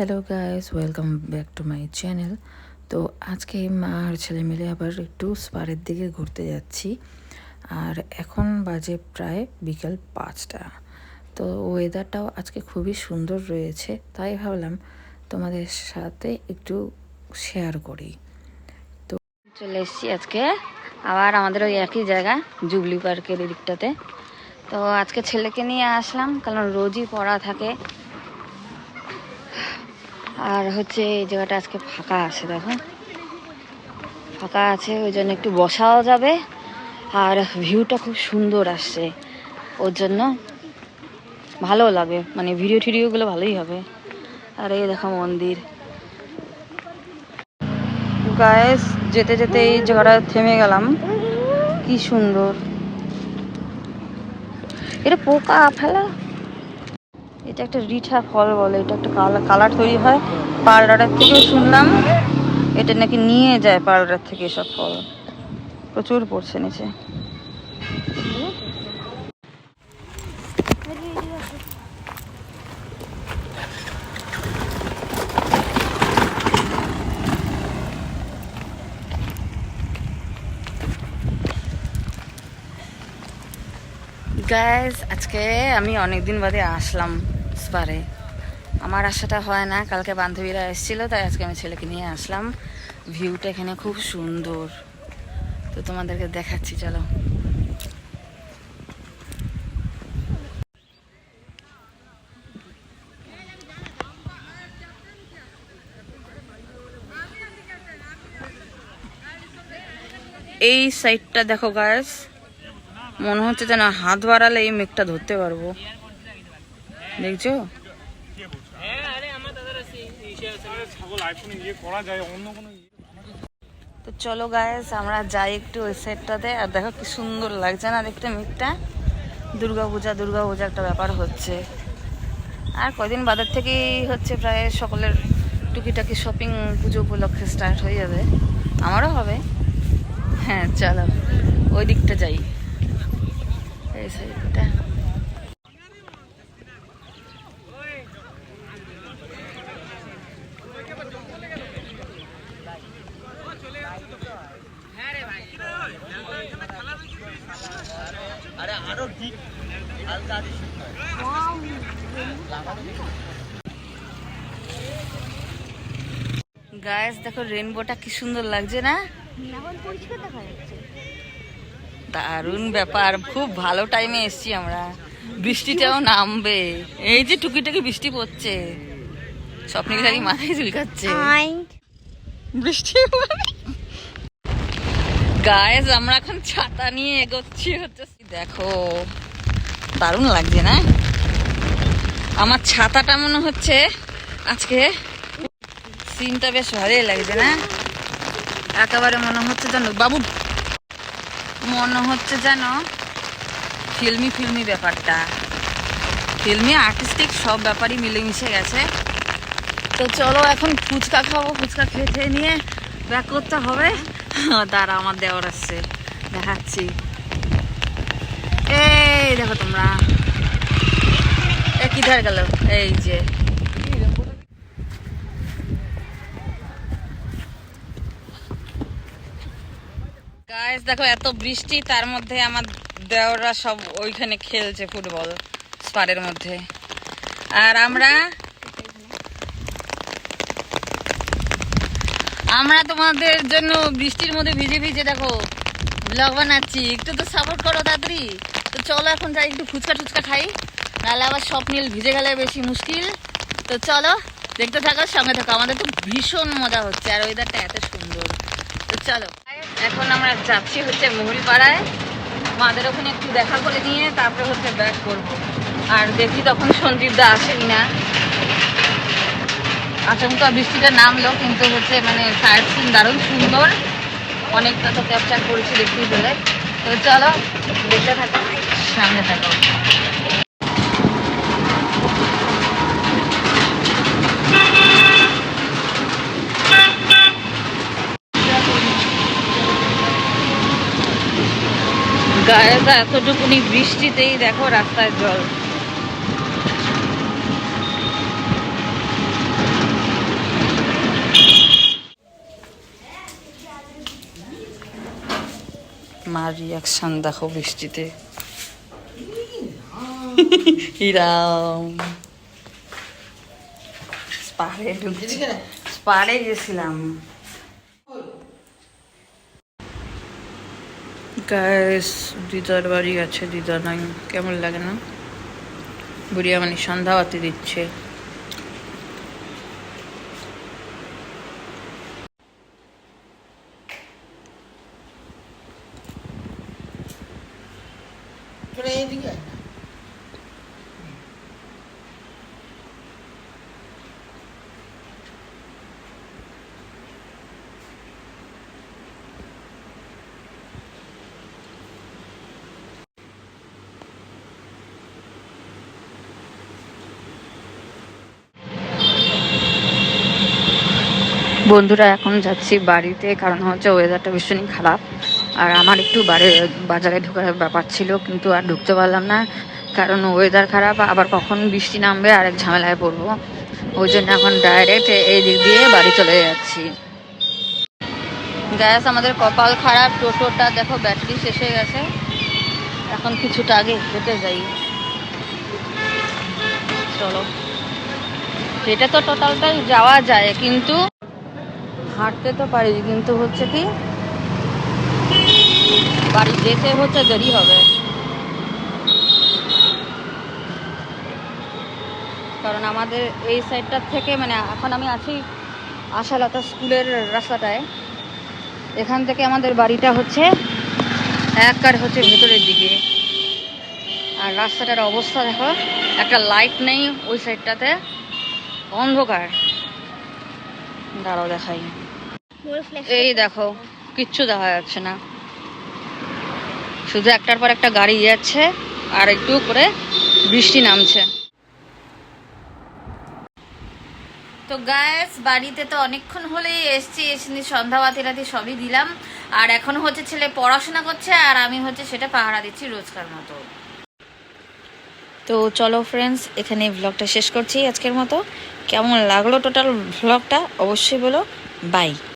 Hello guys welcome back to my channel তো আজকে মা আর ছেলে মিলে আবার একটু স্পারের দিকে ঘুরতে যাচ্ছি। আর এখন বাজে প্রায় বিকাল পাঁচটা। তো ওয়েদারটাও আজকে খুবই সুন্দর রয়েছে। তাই ভাবলাম তোমাদের সাথে একটু শেয়ার করি। তো চলে এসেছি আজকে। আবার আমাদের ওই একই জায়গা জুবলি পার্কের এই দিকটাতে তো আজকে ছেলেকে নিয়ে আসলাম, কারণ রোজই পড়া থাকে। আর হচ্ছে এই জায়গাটা আজকে ফাঁকা আছে, দেখো। ফাঁকা আছে, ওই জন্য একটু বসাও যাবে। আর ভিউটা খুব সুন্দর আসছে ওর জন্য। ভালো লাগে মানে ভিডিও টিডিওগুলো ভালোই হবে। আর এই দেখো মন্দির। গায়েস যেতে যেতে এই জায়গাটা থেমে গেলাম। কি সুন্দর। এটা পোকা, ফেলা। এটা একটা রিঠা ফল বলে, এটা একটা কালার কালার তৈরি হয় পার্লারের থেকেও শুনলাম। এটা নাকি নিয়ে যায় পার্লারের থেকে এসব ফল। প্রচুর পড়ছে নিচে। গ্যাস আজকে আমি অনেক দিন বাদে আসলাম স্পারে আমার আসাটা হয় না, কালকে বান্ধবীরা এসেছিল, তাই আজকে আমি ছেলেকে নিয়ে আসলাম। ভিউটা এখানে খুব সুন্দর। তো তোমাদেরকে দেখাচ্ছি, চলো। এই সাইডটা দেখো গাছ মনে হচ্ছে যেন হাত বাড়ালে এই মেঘটা ধরতে পারব। দেখছ? তো চলো গায়েস আমরা যাই একটু ওই সাইডটাতে আর দেখো কি সুন্দর লাগছে না দেখতে মেঘটা? দুর্গা পূজা দুর্গা পূজা একটা ব্যাপার হচ্ছে। আর কয়দিন বাজার থেকেই হচ্ছে প্রায় সকলের টুকিটাকি শপিং পুজো উপলক্ষে স্টার্ট হয়ে যাবে। আমারও হবে। হ্যাঁ চলো। ওই দিকটা যাই। এই সাইডটা গায়েস দেখো রেনবোটা কি সুন্দর লাগছে না? দারুণ ব্যাপার। খুব ভালো টাইমে এসছি আমরা। বৃষ্টিটাও নামবে। এই যে টুকিটাকি বৃষ্টি পড়ছে। স্বপ্নিক খালি মাথায় চুলকাচ্ছে। বৃষ্টি গায়েস আমরা এখন ছাতা নিয়ে এগোচ্ছি হচ্ছে, দেখো, দারুণ লাগছে না? আমার ছাতাটা মনে হচ্ছে আজকে সিনটা বেশ ভালোই লাগছে না? একেবারে মনে হচ্ছে যেন, বাবু মনে হচ্ছে যেন ফিল্মি ফিল্মি ব্যাপারটা। ফিল্মি আর্টিস্টিক সব ব্যাপারই মিলেমিশে গেছে। তো চলো এখন ফুচকা খাব, ফুচকা খেয়ে নিয়ে ব্যাক করতে হবে। দাঁড়া আমার দেওয়ার আসছে। দেখাচ্ছি। এই দেখো তোমরা। এ কিধার গেল? এই যে। গাইস দেখো, এত বৃষ্টি, তার মধ্যে আমার দেওরা সব ওইখানে খেলছে ফুটবল স্পারের মধ্যে। আর আমরা আমরা তোমাদের জন্য বৃষ্টির মধ্যে ভিজে ভিজে দেখো ব্লগ বানাচ্ছি। একটু তো সাপোর্ট করো তাড়াতাড়ি। তো চলো এখন যাই, একটু ফুচকা টুচকা খাই। নাহলে আবার সব স্বপ্নিল ভিজে গেলে বেশি মুশকিল। তো চলো, দেখতে থাকো, সঙ্গে থাকো। আমাদের তো ভীষণ মজা হচ্ছে, আর ওয়েদারটা এত সুন্দর। তো চলো। এখন আমরা যাচ্ছি হচ্ছে মহুলপাড়ায়। মাদের ওখানে একটু দেখা করে নিয়ে তারপরে হচ্ছে ব্যাক করব। আর দেখি তখন সঞ্জীব দা আসেনি না। আচমকা বৃষ্টিটা নামলো, কিন্তু হচ্ছে মানে সাইড সিন দারুণ সুন্দর। অনেকটা তো ক্যাপচার করেছি দেখতেই পেলে। তো চলো, দেখতে থাকো। সামনে থাকো। গায়েটা এতটুকুনি বৃষ্টিতেই দেখো রাস্তায় জল। মার রিয়াকশন দেখো বৃষ্টিতে। হিরাম। স্পারে গেছিলাম। গাইস দিদার বাড়ি আছে দিদা নাই। কেমন লাগে না? বুড়িয়া মানে সন্ধ্যাবাতি দিচ্ছে। বন্ধুরা, এখন যাচ্ছি বাড়িতে, কারণ হচ্ছে ওয়েদারটা ভীষণই খারাপ। আর আমার একটু বাড়ি, বাজারে ঢোকার ব্যাপার ছিল, কিন্তু আর ঢুকতে পারলাম না, কারণ ওয়েদার খারাপ, আবার কখন বৃষ্টি নামবে, আর এক ঝামেলায় পড়ব। ওই জন্য এখন ডাইরেক্ট এই দিক দিয়ে বাড়ি চলে যাচ্ছি। গ্যাস আমাদের কপাল খারাপ, টোটোটা দেখো ব্যাটারি শেষ হয়ে গেছে। এখন কিছুটা আগে হেঁটে যাই। চলো। হেঁটে তো টোটালটাই যাওয়া যায়, কিন্তু হাঁটতে তো পারি কিন্তু হচ্ছে কি বাড়ি যেতে হচ্ছে দেরি হবে। কারণ আমাদের এই সাইডটার থেকে মানে এখন আমি আছি আশালতা স্কুলের রাস্তাটায়। এখান থেকে আমাদের বাড়িটা হচ্ছে একবার হচ্ছে ভেতরের দিকে। আর রাস্তাটার অবস্থা দেখো, একটা লাইট নেই ওই সাইডটাতে অন্ধকার। দাঁড়াও দেখাই। এই দেখো কিচ্ছু দেখা যাচ্ছে না। শুধু একটার পর একটা গাড়ি যাচ্ছে আর একটু করে বৃষ্টি নামছে। তো গ্যাস বাড়িতে তো অনেকক্ষণ হলেই এসছি এসে সন্ধ্যাবাতি রাতি সবই দিলাম। আর এখন হচ্ছে ছেলে পড়াশোনা করছে আর আমি হচ্ছে সেটা পাহারা দিচ্ছি রোজকার মতো। তো চলো ফ্রেন্ডস এখানে ব্লগটা শেষ করছি আজকের মতো। কেমন লাগল টোটাল ব্লগটা অবশ্যই বলো। বাই